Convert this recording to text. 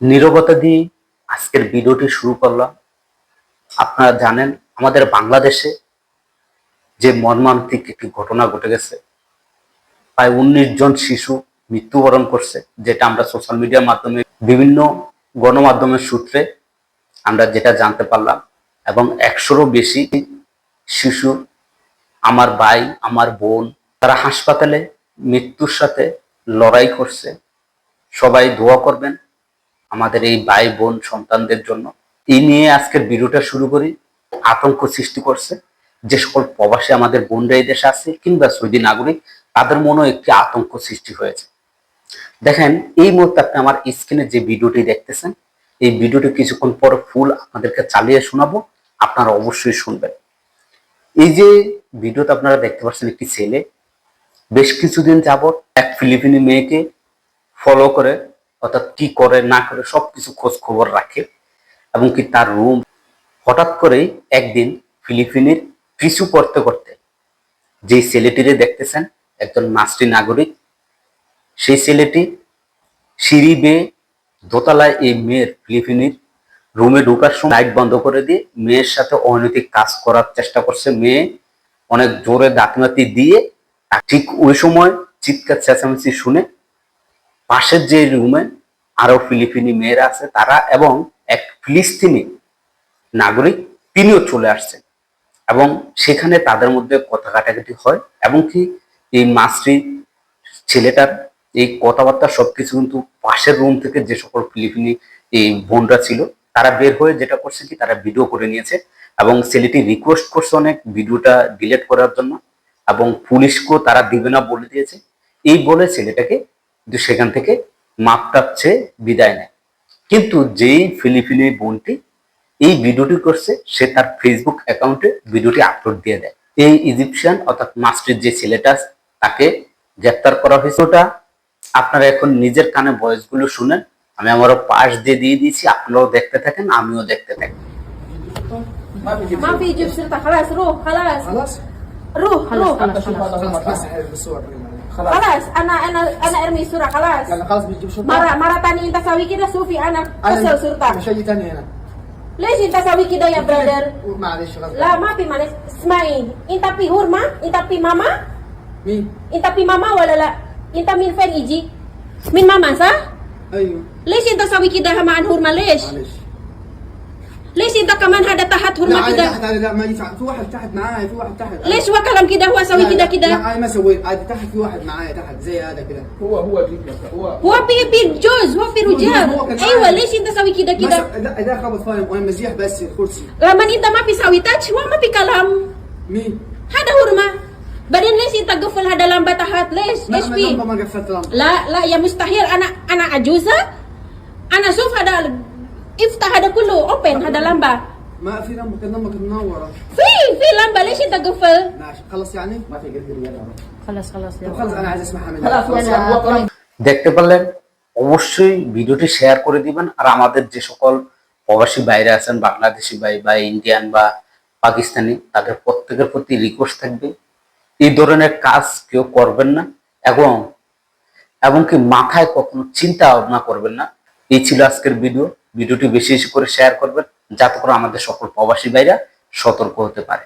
নীরবতা দিয়ে আজকের ভিডিওটি শুরু করলাম। আপনারা জানেন, আমাদের বাংলাদেশে যে মর্মান্তিক একটি ঘটনা ঘটে গেছে, প্রায় উনিশ জন শিশু মৃত্যুবরণ করছে, যেটা আমরা সোশ্যাল মিডিয়ার মাধ্যমে বিভিন্ন গণমাধ্যমের সূত্রে আমরা যেটা জানতে পারলাম এবং একশোরও বেশি শিশু, আমার ভাই, আমার বোন, তারা হাসপাতালে মৃত্যুর সাথে লড়াই করছে। সবাই দোয়া করবেন আমাদের এই ভাই, বোন, সন্তানদের জন্য। এই নিয়ে আজকের ভিডিওটা শুরু করি। আতঙ্ক সৃষ্টি করছে। যে সকল প্রবাসী আমাদের বোনরা এই দেশে আছে কিংবা সৌদি নাগরিক, তাদের মনেও একটি আতঙ্ক সৃষ্টি হয়েছে। দেখেন, এই মুহূর্তে আপনি আমার স্ক্রিনে যে ভিডিওটি দেখতেছেন, এই ভিডিওটি কিছুক্ষণ পর ফুল আপনাদেরকে চালিয়ে শোনাবো। আপনারা অবশ্যই শুনবেন। এই যে ভিডিওতে আপনারা দেখতে পাচ্ছেন একটি ছেলে, বেশ কিছুদিন যাবত এক ফিলিপিনি মেয়েকে ফলো করে অর্থাৎ কি করে, না করে সবকিছু খোঁজ খবর রাখে এবং কি তার রুম হঠাৎ করেই একদিন ফিলিপিনের পিছু করতে করতে যেই ছেলেটিরে দেখতেছেন, একজন মাস্টি নাগরিক, সেই ছেলেটি সিঁড়ি বেয়ে দোতলায় এই মেয়ের ফিলিপিনির রুমে ঢোকার সময় লাইট বন্ধ করে দিয়ে মেয়ের সাথে অনৈতিক কাজ করার চেষ্টা করছে। মেয়ে অনেক জোরে দাঁতমাতি দিয়ে, ঠিক ওই সময় চিৎকার চেঁচামেচি শুনে পাশের যে রুমে আরও ফিলিপিনি মেয়েরা আছে তারা এবং এক ফিলিস্তিনি নাগরিক তিনিও চলে আসছেন। এবং সেখানে তাদের মধ্যে কথা কাটাকাটি হয় এবং কি এই মাছটি ছেলেটার এই কথাবার্তা সবকিছু কিন্তু পাশের রুম থেকে যে সকল ফিলিপিনি এই বোনরা ছিল, তারা বের হয়ে যেটা করছে কি তারা ভিডিও করে নিয়েছে এবং ছেলেটি রিকোয়েস্ট করছে অনেক ভিডিওটা ডিলিট করার জন্য এবং পুলিশকেও তারা দিবে না বলে দিয়েছে। এই বলে ছেলেটাকে কিন্তু সেখান থেকে মাপ টাপছে বিদায় নেয়। কিন্তু যেই ফিলিপিনি বোনটি এই ভিডিওটি করছে, সে তার ফেসবুক অ্যাকাউন্টে ভিডিওটি আপলোড দিয়ে দেয়। এই ইজিপশিয়ান অর্থাৎ মাস্টার যে ছেলেটা, তাকে গ্রেপ্তার করা হয়েছে। ওটা আপনারা এখন নিজের কানে ভয়েসগুলো শুনেন। আমি আমারও পাশ দিয়ে দিয়ে দিয়েছি, আপনারাও দেখতে থাকেন, আমিও দেখতে থাকি। ما في جبس ما في جيب سيرتك خلاص روح خلاص خلاص روح روح حتى شوف هذا غلط بس بالصور خلاص خلاص انا انا انا ارمي صورة خلاص يعني خلاص بتجيب شرطه مرة مرة تانية انت سوي كده شوفي انا كسر انا صورتك مش هجي تاني هنا ليش انت سوي كده يا برادر معلش غلط لا ما في معلش اسمعي انت في هرمة انت في ماما مين؟ انت في ماما ولا لا انت من فين يجي من ماما صح ايوه ليش انت سوي كده مع الهرمة ليش معلش ليش انت كمان هذا تحت لا هرمة انا كده تحت انا لا ما ينفع في واحد تحت معايا في واحد تحت ليش هو كلام كده هو سوي لا، كده لا، كده لا انا ما سويت عادي تحت في واحد معايا تحت زي هذا كده هو هو جيب هو هو في في جوز هو في رجال هو كان ايوه معايا. ليش انت سوي كده ما كده سو- لا ده خبط فاهم وانا مزيح بس الكرسي لما انت ما في سوي تاتش هو ما في كلام مين؟ هذا هرمة بعدين ليش انت قفل هذا لمبة تحت ليش لا ايش انا في لمبه ما قفلت لمبه لا لا يا مستحيل انا انا عجوزة انا شوف هذا افتح هذا كله اوبن هذا لمبة ما في لمبه كان لمبه كانت منوره في في لمبة ليش انت قفل ماشي خلص يعني؟ ما في قد خلاص خلاص طب خلص انا عايز اسمعها منك خلاص يلا দেখতে পারলেন অবশ্যই ভিডিওটি শেয়ার করে দিবেন আর আমাদের যে সকল প্রবাসী বাইরে আছেন বাংলাদেশি ভাই বা ইন্ডিয়ান বা পাকিস্তানি তাদের প্রত্যেকের প্রতি রিকোয়েস্ট থাকবে এই ধরনের কাজ কেউ করবেন না এবং এমনকি মাথায় কখনো চিন্তা ভাবনা করবেন না এই ছিল আজকের ভিডিও ভিডিওটি বেশি বেশি করে শেয়ার করবেন, যাতে করে আমাদের সকল প্রবাসী ভাইরা সতর্ক হতে পারে।